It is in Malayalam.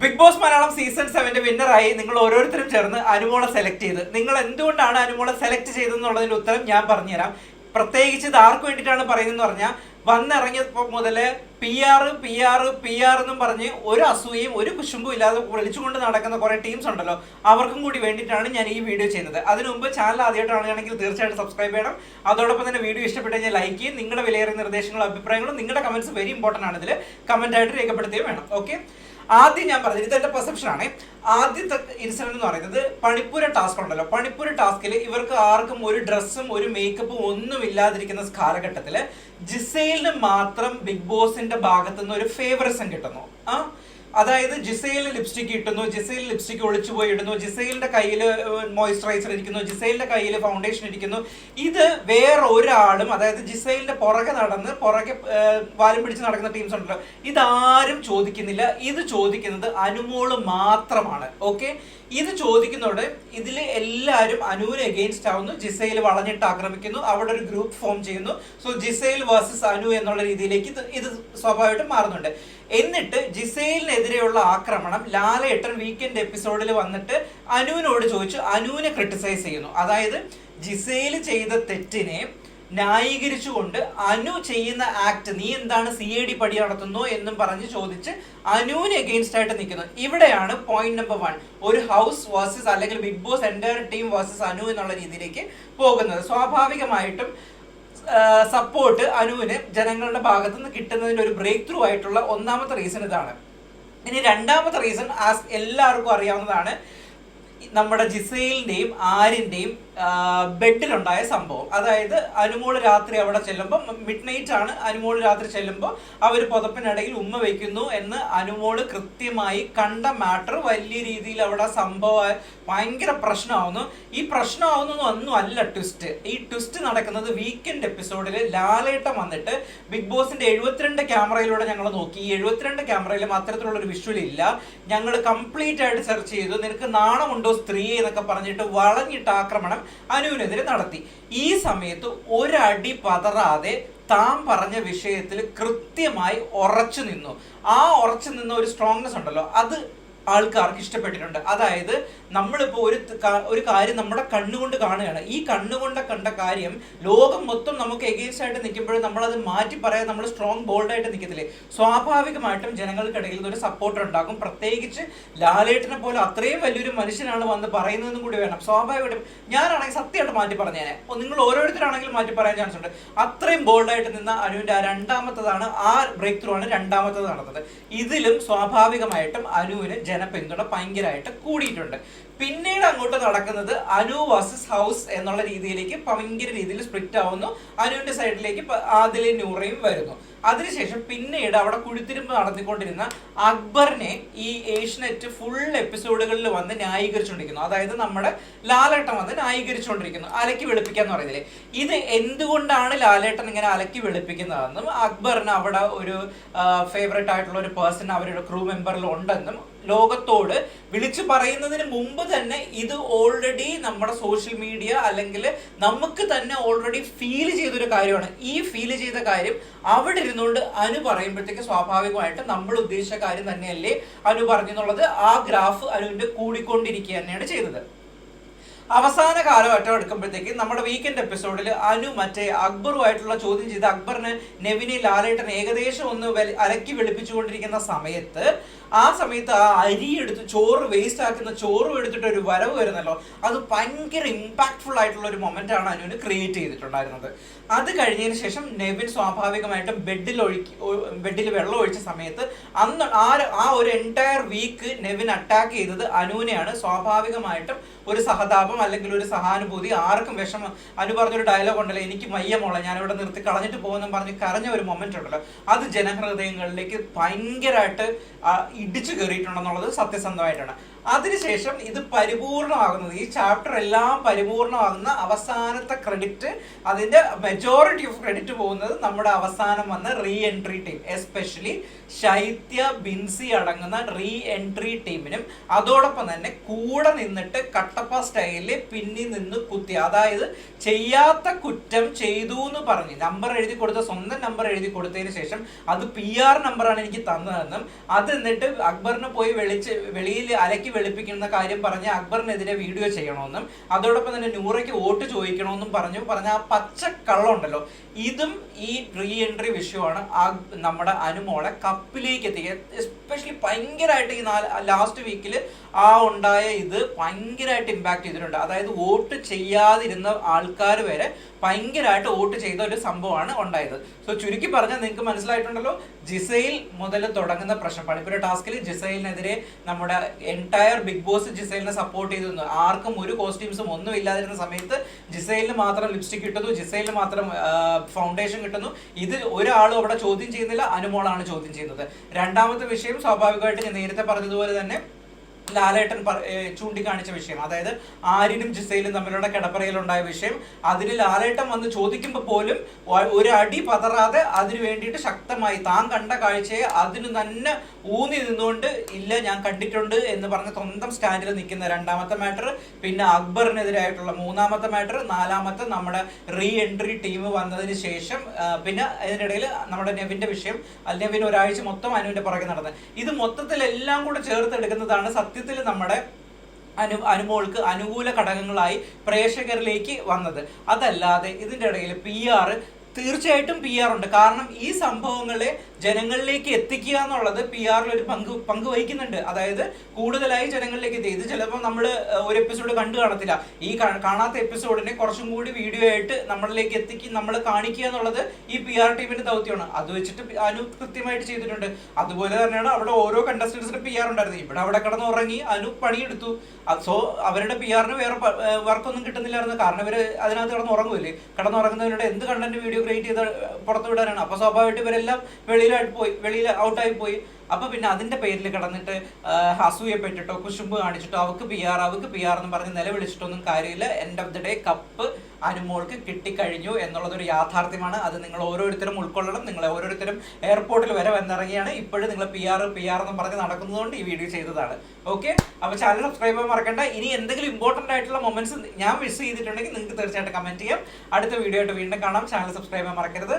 ബിഗ് ബോസ് മലയാളം സീസൺ സെവന്റെ വിന്നറായി നിങ്ങൾ ഓരോരുത്തരും ചേർന്ന് അനുമോളെ സെലക്ട് ചെയ്ത്. നിങ്ങൾ എന്തുകൊണ്ടാണ് അനുമോളെ സെലക്ട് ചെയ്തതെന്നുള്ളതിന്റെ ഉത്തരം ഞാൻ പറഞ്ഞുതരാം. പ്രത്യേകിച്ച് ഇത് ആർക്ക് വേണ്ടിയിട്ടാണ് പറയുന്നതെന്ന് പറഞ്ഞാൽ വന്നിറങ്ങിയപ്പോൾ മുതൽ P R P R P R എന്നും പറഞ്ഞ് ഒരു അസൂയയും ഒരു കുശുമ്പും ഇല്ലാതെ വിളിച്ചുകൊണ്ട് നടക്കുന്ന കുറെ ടീംസ് ഉണ്ടല്ലോ. അവർക്കും കൂടി വേണ്ടിയിട്ടാണ് ഞാൻ ഈ വീഡിയോ ചെയ്യുന്നത്. അതിനു മുമ്പ് ചാനൽ ആദ്യമായിട്ടാണെങ്കിൽ തീർച്ചയായിട്ടും സബ്സ്ക്രൈബ് ചെയ്യണം. അതോടൊപ്പം തന്നെ വീഡിയോ ഇഷ്ടപ്പെട്ട് കഴിഞ്ഞാൽ ലൈക്ക് ചെയ്യും. നിങ്ങളുടെ വിലയേറിയ നിർദ്ദേശങ്ങളും അഭിപ്രായങ്ങളും നിങ്ങളുടെ കമന്റ്സ് വെരി ഇമ്പോർട്ടന്റ് ആണ്. ഇതിൽ കമന്റ് ആയിട്ട് രേഖപ്പെടുത്തുകയും വേണം. ഓക്കെ ആദ്യം ഞാൻ പറഞ്ഞത് ഇത് എന്റെ പെർസെപ്ഷൻ ആണ്. ആദ്യത്തെ ഇൻസിഡന്റ് എന്ന് പറയുന്നത് പണിപ്പുര ടാസ്ക് ഉണ്ടല്ലോ. പണിപ്പുര ടാസ്കിൽ ഇവർക്ക് ആർക്കും ഒരു ഡ്രസ്സും ഒരു മേക്കപ്പും ഒന്നും ഇല്ലാതിരിക്കുന്ന കാലഘട്ടത്തിൽ ജിസൈലിന് മാത്രം ബിഗ് ബോസിന്റെ ഭാഗത്തുനിന്ന് ഒരു ഫേവറിസം കിട്ടുന്നു. ആ? അതായത് ജിസയിൽ ലിപ്സ്റ്റിക് ഇട്ടുന്നു ജിസയിൽ ലിപ്സ്റ്റിക് ഒളിച്ചു പോയി ഇടുന്നു ജിസൈലിന്റെ കയ്യിൽ മോയിസ്ചറൈസർ ഇരിക്കുന്നു ജിസൈലിന്റെ കയ്യിൽ ഫൗണ്ടേഷൻ ഇരിക്കുന്നു. ഇത് വേറെ ഒരാളും അതായത് ജിസൈലിന്റെ പുറകെ നടന്ന് പുറകെ വാലും പിടിച്ച് നടക്കുന്ന ടീംസ് ഉണ്ടല്ലോ. ഇതാരും ചോദിക്കുന്നില്ല. ഇത് ചോദിക്കുന്നത് അനുമോൾ മാത്രമാണ്. ഓക്കെ ഇത് ചോദിക്കുന്നതോടെ ഇതിൽ എല്ലാവരും അനുവിന് എഗെയിൻസ്റ്റ് ആവുന്നു. ജിസൈൽ വളഞ്ഞിട്ട് ആക്രമിക്കുന്നു. അവിടെ ഒരു ഗ്രൂപ്പ് ഫോം ചെയ്യുന്നു. സോ ജിസൈൽ വേഴ്സസ് അനു എന്നുള്ള രീതിയിലേക്ക് ഇത് സ്വാഭാവികമായിട്ടും മാറുന്നുണ്ട്. എന്നിട്ട് ജിസൈലിനെതിരെയുള്ള ആക്രമണം ലാലേട്ടൻ വീക്കെൻഡ് എപ്പിസോഡിൽ വന്നിട്ട് അനുവിനോട് ചോദിച്ചു അനുവിനെ ക്രിട്ടിസൈസ് ചെയ്യുന്നു. അതായത് ജിസൈൽ ചെയ്ത തെറ്റിനെ ന്യായീകരിച്ചുകൊണ്ട് അനു ചെയ്യുന്ന ആക്ട് നീ എന്താണ് സി എ ഡി പടി നടത്തുന്നു എന്നും പറഞ്ഞ് ചോദിച്ച് അനുവിന് എഗെയിൻസ്റ്റ് ആയിട്ട് നിൽക്കുന്നു. ഇവിടെയാണ് പോയിന്റ് നമ്പർ വൺ ഒരു ഹൗസ് വേഴ്സസ് അല്ലെങ്കിൽ Bigg Boss entire team versus Anu എന്നുള്ള രീതിയിലേക്ക് പോകുന്നത്. സ്വാഭാവികമായിട്ടും സപ്പോർട്ട് അനുവിന് ജനങ്ങളുടെ ഭാഗത്തു നിന്ന് കിട്ടുന്നതിന് ഒരു ബ്രേക്ക് ത്രൂ ആയിട്ടുള്ള ഒന്നാമത്തെ റീസൺ ഇതാണ്. ഇനി രണ്ടാമത്തെ റീസൺ ആസ് എല്ലാവർക്കും അറിയാവുന്നതാണ്. നമ്മുടെ ജിസൈലിന്റെയും ആരിന്റെയും ബെഡിലുണ്ടായ സംഭവം. അതായത് അനുമോൾ രാത്രി അവിടെ ചെല്ലുമ്പോൾ മിഡ് നൈറ്റ് ആണ് അനുമോൾ രാത്രി ചെല്ലുമ്പോൾ അവർ പുതപ്പിനിടയിൽ ഉമ്മ വയ്ക്കുന്നു എന്ന് അനുമോൾ കൃത്യമായി കണ്ട മാറ്റർ വലിയ രീതിയിൽ അവിടെ സംഭവം ഭയങ്കര പ്രശ്നമാവുന്നു. ഈ പ്രശ്നമാവുന്നതൊന്നും ഒന്നും അല്ല ട്വിസ്റ്റ്. ഈ ട്വിസ്റ്റ് നടക്കുന്നത് വീക്കെൻഡ് എപ്പിസോഡിൽ ലാലേട്ടം വന്നിട്ട് ബിഗ് ബോസിന്റെ എഴുപത്തിരണ്ട് ക്യാമറയിലൂടെ ഞങ്ങൾ നോക്കി. ഈ എഴുപത്തിരണ്ട് ക്യാമറയിലും അത്തരത്തിലുള്ള ഒരു വിഷ്വൽ ഇല്ല. ഞങ്ങൾ കംപ്ലീറ്റ് ആയിട്ട് സെർച്ച് ചെയ്തു. നിനക്ക് നാണമുണ്ടോ സ്ത്രീ എന്നൊക്കെ പറഞ്ഞിട്ട് വളഞ്ഞിട്ട് ആക്രമണം. അനുവിനെതിരെ നടത്തി. ഈ സമയത്ത് ഒരടി പതറാതെ താൻ പറഞ്ഞ വിഷയത്തിൽ കൃത്യമായി ഉറച്ചു നിന്നു. ആ ഉറച്ചു നിന്ന ഒരു സ്ട്രോങ്നെസ് ഉണ്ടല്ലോ അത് ആൾക്കാർക്ക് ഇഷ്ടപ്പെട്ടിട്ടുണ്ട്. അതായത് നമ്മളിപ്പോൾ ഒരു ഒരു കാര്യം നമ്മുടെ കണ്ണുകൊണ്ട് കാണുകയാണ്. ഈ കണ്ണുകൊണ്ട് കണ്ട കാര്യം ലോകം മൊത്തം നമുക്ക് എഗെയിൻസ്റ്റ് ആയിട്ട് നിൽക്കുമ്പോൾ നമ്മളത് മാറ്റി പറയാൻ നമ്മൾ സ്ട്രോങ് ബോൾഡായിട്ട് നിൽക്കത്തില്ലേ? സ്വാഭാവികമായിട്ടും ജനങ്ങൾക്കിടയിൽ ഒരു സപ്പോർട്ട് ഉണ്ടാകും. പ്രത്യേകിച്ച് ലാലേട്ടനെ പോലെ അത്രയും വലിയൊരു മനുഷ്യനാണ് വന്ന് പറയുന്നതെന്നും കൂടി വേണം. സ്വാഭാവികമായിട്ടും ഞാനാണെങ്കിൽ സത്യമായിട്ട് മാറ്റി പറഞ്ഞേനെ. നിങ്ങൾ ഓരോരുത്തരാണെങ്കിലും മാറ്റി പറയാൻ ചാൻസ് ഉണ്ട്. അത്രയും ബോൾഡായിട്ട് നിന്ന അനുവിന്റെ ആ രണ്ടാമത്തതാണ് ആ ബ്രേക്ക് ത്രൂ ആണ് രണ്ടാമത്തത് നടന്നത്. ഇതിലും സ്വാഭാവികമായിട്ടും അനുവിന് ജനപിന്തുണ ഭയങ്കരമായിട്ട് കൂടിയിട്ടുണ്ട്. പിന്നീട് അങ്ങോട്ട് നടക്കുന്നത് അനു വേഴ്സസ് ഹൗസ് എന്നുള്ള രീതിയിലേക്ക് ഭയങ്കര രീതിയിൽ സ്പ്ലിറ്റ് ആവുന്നു. അനുവിന്റെ സൈഡിലേക്ക് ആദിലെ നൂറയും വരുന്നു. അതിനുശേഷം പിന്നീട് അവിടെ കുഴിത്തിരിമ്പ് നടത്തിക്കൊണ്ടിരുന്ന അക്ബറിനെ ഈ ഏഷ്യനെറ്റ് ഫുൾ എപ്പിസോഡുകളിൽ വന്ന് ന്യായീകരിച്ചുകൊണ്ടിരിക്കുന്നു. അതായത് നമ്മുടെ ലാലേട്ടൻ വന്ന് ന്യായീകരിച്ചുകൊണ്ടിരിക്കുന്നു. അലക്കി വെളുപ്പിക്കാന്ന് പറയുന്നില്ലേ? ഇത് എന്തുകൊണ്ടാണ് ലാലേട്ടൻ ഇങ്ങനെ അലക്കി വെളുപ്പിക്കുന്നതെന്നും അക്ബറിന് അവിടെ ഒരു ഫേവറേറ്റ് ആയിട്ടുള്ള ഒരു പേഴ്സൺ അവരുടെ ക്രൂ മെമ്പറിൽ ഉണ്ടെന്നും ലോകത്തോട് വിളിച്ചു പറയുന്നതിന് മുമ്പ് തന്നെ ഇത് ഓൾറെഡി നമ്മുടെ സോഷ്യൽ മീഡിയ അല്ലെങ്കിൽ നമുക്ക് തന്നെ ഓൾറെഡി ഫീൽ ചെയ്തൊരു കാര്യമാണ്. ഈ ഫീൽ ചെയ്ത കാര്യം അവിടെ ഇരുന്നുകൊണ്ട് അനു പറയുമ്പോഴത്തേക്ക് സ്വാഭാവികമായിട്ട് നമ്മൾ ഉദ്ദേശിച്ച കാര്യം തന്നെയല്ലേ അനു പറഞ്ഞെന്നുള്ളത്. ആ ഗ്രാഫ് അനുവിന്റെ കൂടിക്കൊണ്ടിരിക്കുക തന്നെയാണ് ചെയ്തത്. അവസാന കാലഘട്ടം എടുക്കുമ്പോഴത്തേക്ക് നമ്മുടെ വീക്കെൻഡ് എപ്പിസോഡിൽ അനു മറ്റേ അക്ബറുമായിട്ടുള്ള ചോദ്യം ചെയ്ത് അക്ബറിന് നെവിനെ ലാലേട്ടൻ ഏകദേശം ഒന്ന് അലക്കി വെളുപ്പിച്ചുകൊണ്ടിരിക്കുന്ന സമയത്ത് ആ സമയത്ത് ആ അരി എടുത്ത് ചോറ് വേസ്റ്റ് ആക്കുന്ന ചോറും എടുത്തിട്ട് ഒരു വരവ് വരുന്നല്ലോ. അത് ഭയങ്കര ഇമ്പാക്ട്ഫുൾ ആയിട്ടുള്ള ഒരു മൊമെന്റ് ആണ് അനുവിന് ക്രിയേറ്റ് ചെയ്തിട്ടുണ്ടായിരുന്നത്. അത് കഴിഞ്ഞതിന് ശേഷം നെവിൻ സ്വാഭാവികമായിട്ടും ബെഡിൽ ഒഴുക്കി ബെഡിൽ വെള്ളം ഒഴിച്ച സമയത്ത് അന്ന് ആ ആ ഒരു എന്റയർ വീക്ക് നെവിൻ അറ്റാക്ക് ചെയ്തത് അനുവിനെയാണ്. സ്വാഭാവികമായിട്ടും ഒരു സഹതാപം അല്ലെങ്കിൽ ഒരു സഹാനുഭൂതി ആർക്കും വിഷമം. അനു പറഞ്ഞൊരു ഡയലോഗ് ഉണ്ടല്ലോ എനിക്ക് മയ്യ ഞാൻ ഇവിടെ നിർത്തി കളഞ്ഞിട്ട് പോകുന്നു പറഞ്ഞ് കരഞ്ഞ ഒരു മൊമെന്റ് ഉണ്ടല്ലോ. അത് ജനഹൃദയങ്ങളിലേക്ക് ഭയങ്കരമായിട്ട് ഇടിച്ചു കയറിയിട്ടുണ്ടെന്നുള്ളത് സത്യസന്ധമായിട്ടാണ്. അതിനുശേഷം ഇത് പരിപൂർണമാകുന്നത് ഈ ചാപ്റ്റർ എല്ലാം പരിപൂർണമാകുന്ന അവസാനത്തെ ക്രെഡിറ്റ് അതിന്റെ മെജോറിറ്റി ഓഫ് ക്രെഡിറ്റ് പോകുന്നത് നമ്മുടെ അവസാനം വന്ന റീ എൻട്രി ടീം എസ്പെഷ്യലി ശൈത്യ ബിൻസി അടങ്ങുന്ന റീ എൻട്രി ടീമിനും അതോടൊപ്പം തന്നെ കൂടെ നിന്നിട്ട് കട്ടപ്പ സ്റ്റൈലിൽ പിന്നിൽ നിന്ന് കുത്തി. അതായത് ചെയ്യാത്ത കുറ്റം ചെയ്തു എന്ന് പറഞ്ഞ്. നമ്പർ എഴുതി കൊടുത്ത സ്വന്തം നമ്പർ എഴുതി കൊടുത്തതിന് ശേഷം അത് പി ആർ നമ്പറാണ് എനിക്ക് തന്നതെന്നും അത് എന്നിട്ട് അക്ബറിനെ പോയി വെളിച്ച് വെളിയിൽ അലക്കി വെളുപ്പിക്കുന്ന കാര്യം പറഞ്ഞ് അക്ബറിനെതിരെ വീഡിയോ ചെയ്യണമെന്നും അതോടൊപ്പം തന്നെ നൂറയ്ക്ക് വോട്ട് ചോദിക്കണമെന്നും പറഞ്ഞു. പറഞ്ഞ ആ പച്ച കള്ളുണ്ടല്ലോ ഇതും ഈ റീ എൻട്രി വിഷയമാണ് നമ്മുടെ അനുമോളെ കപ്പിലേക്ക് എത്തിക്കുക. എസ്പെഷ്യലി ഭയങ്കരമായിട്ട് ഈ നാല് ലാസ്റ്റ് വീക്കിൽ ആ ഉണ്ടായ ഇത് ഭയങ്കരമായിട്ട് ഇമ്പാക്ട് ചെയ്തിട്ടുണ്ട്. അതായത് വോട്ട് ചെയ്യാതിരുന്ന ആൾക്കാർ വരെ ഭയങ്കരമായിട്ട് വോട്ട് ചെയ്ത ഒരു സംഭവമാണ് ഉണ്ടായത്. സോ ചുരുക്കി പറഞ്ഞാൽ നിങ്ങൾക്ക് മനസ്സിലായിട്ടുണ്ടല്ലോ ജിസൈൽ മുതൽ തുടങ്ങുന്ന പ്രശ്നം പണിപ്പുര ടാസ്കിൽ ജിസൈലിനെതിരെ നമ്മുടെ എന്റയർ ബിഗ് ബോസ് ജിസൈലിനെ സപ്പോർട്ട് ചെയ്തു ആർക്കും ഒരു കോസ്റ്റ്യൂംസും ഒന്നും ഇല്ലാതിരുന്ന സമയത്ത് ജിസൈലിന് മാത്രം ലിപ്സ്റ്റിക് കിട്ടുന്നു ജിസൈലിന് മാത്രം ഫൗണ്ടേഷൻ കിട്ടുന്നു. ഇത് ഒരാളും അവിടെ ചോദ്യം ചെയ്യുന്നില്ല അനുമോളാണ് ചോദ്യം ചെയ്യുന്നത്. രണ്ടാമത്തെ വിഷയം സ്വാഭാവികമായിട്ട് ഞാൻ നേരത്തെ പറഞ്ഞതുപോലെ തന്നെ ലാലേട്ടൻ ചൂണ്ടിക്കാണിച്ച വിഷയം. അതായത് ആര്യനും ജിസയിലും തമ്മിലുള്ള കിടപ്പറയിലുണ്ടായ വിഷയം. അതിൽ ലാലേട്ടൻ വന്ന് ചോദിക്കുമ്പോൾ പോലും ഒരു അടി പതറാതെ അതിനു വേണ്ടിയിട്ട് ശക്തമായി താൻ കണ്ട കാഴ്ചയെ അതിന് തന്നെ ഊന്നി നിന്നുകൊണ്ട് ഇല്ല ഞാൻ കണ്ടിട്ടുണ്ട് എന്ന് പറഞ്ഞ സ്വന്തം സ്റ്റാൻഡിൽ നിൽക്കുന്ന രണ്ടാമത്തെ മാറ്റർ പിന്നെ അക്ബറിനെതിരായിട്ടുള്ള മൂന്നാമത്തെ മാറ്റർ നാലാമത്തെ നമ്മുടെ റീ എൻട്രി ടീം വന്നതിന് ശേഷം പിന്നെ അതിനിടയിൽ നമ്മുടെ നെവിന്റെ വിഷയം നെവിൻ ഒരാഴ്ച മൊത്തം അനുവിന്റെ പുറകെ നടന്നത് ഇത് മൊത്തത്തിൽ എല്ലാം കൂടെ ചേർത്തെടുക്കുന്നതാണ് സത്യത്തിൽ നമ്മുടെ അനു അനുമോൾക്ക് അനുകൂല ഘടകങ്ങളായി പ്രേക്ഷകരിലേക്ക് വന്നത്. അതല്ലാതെ ഇതിന്റെ ഇടയിൽ പി ആർ തീർച്ചയായിട്ടും പി ആർ ഉണ്ട്. കാരണം ഈ സംഭവങ്ങളെ ജനങ്ങളിലേക്ക് എത്തിക്കുക എന്നുള്ളത് പി ആറിൽ ഒരു പങ്ക് പങ്ക് വഹിക്കുന്നുണ്ട്. അതായത് കൂടുതലായി ജനങ്ങളിലേക്ക് എത്തി. ഇത് ചിലപ്പോൾ നമ്മൾ ഒരു എപ്പിസോഡ് കണ്ടു കാണത്തില്ല. ഈ കാണാത്ത എപ്പിസോഡിനെ കുറച്ചും കൂടി വീഡിയോ ആയിട്ട് നമ്മളിലേക്ക് എത്തിക്കി നമ്മൾ കാണിക്കുക എന്നുള്ളത് ഈ പി ആർ ടീമിന്റെ ദൗത്യമാണ്. അത് വെച്ചിട്ട് അനു കൃത്യമായിട്ട് ചെയ്തിട്ടുണ്ട്. അതുപോലെ തന്നെയാണ് അവിടെ ഓരോ കണ്ടസ്റ്റൻസിന് പി ആർ ഉണ്ടായിരുന്നത്. ഇവിടെ അവിടെ കിടന്ന് ഉറങ്ങി അനു പണിയെടുത്തു. സോ അവരുടെ പി ആറിന് വേറെ വർക്കൊന്നും കിട്ടുന്നില്ലായിരുന്നു. കാരണം ഇവർ അതിനകത്ത് കിടന്ന് ഉറങ്ങുമല്ലേ കിടന്നുറങ്ങുന്നവരുടെ എന്ത് കണ്ടന്റ് വീഡിയോ ക്രിയേറ്റ് ചെയ്ത് പുറത്തു വിടാനാണ് അപ്പൊ സ്വാഭാവികമായിട്ട് ഇവരെല്ലാം വെളിയിലായിട്ട് പോയി വെളിയിൽ ഔട്ടായി പോയി. അപ്പൊ പിന്നെ അതിന്റെ പേരിൽ കിടന്നിട്ട് അസൂയപ്പെട്ടിട്ടോ കുശുമ്പ് കാണിച്ചിട്ടോ അവക്ക് പി ആർ അവക്ക് പി ആർ എന്ന് പറഞ്ഞ് നിലവിളിച്ചിട്ടൊന്നും കാര്യമില്ല. End of the day cup അനുമോൾക്ക് കിട്ടിക്കഴിഞ്ഞു എന്നുള്ളതൊരു യാഥാർത്ഥ്യമാണ്. അത് നിങ്ങൾ ഓരോരുത്തരും ഉൾക്കൊള്ളണം. നിങ്ങൾ ഓരോരുത്തരും എയർപോർട്ടിൽ വരെ വന്നിറങ്ങിയാണ്. ഇപ്പോഴും നിങ്ങൾ പി ആർ പി ആർ എന്ന് പറഞ്ഞ് നടക്കുന്നതുകൊണ്ട് ഈ വീഡിയോ ചെയ്തതാണ്. ഓക്കെ അപ്പൊ ചാനൽ സബ്സ്ക്രൈബ് ചെയ്യാൻ മറക്കണ്ട. ഇനി എന്തെങ്കിലും ഇമ്പോർട്ടന്റ് ആയിട്ടുള്ള മൊമെന്റ്സ് ഞാൻ മിസ് ചെയ്തിട്ടുണ്ടെങ്കിൽ നിങ്ങൾക്ക് തീർച്ചയായിട്ടും കമന്റ് ചെയ്യാം. അടുത്ത വീഡിയോ ആയിട്ട് വീണ്ടും കാണാം. ചാനൽ സബ്സ്ക്രൈബ് ചെയ്യാൻ മറക്കരുത്.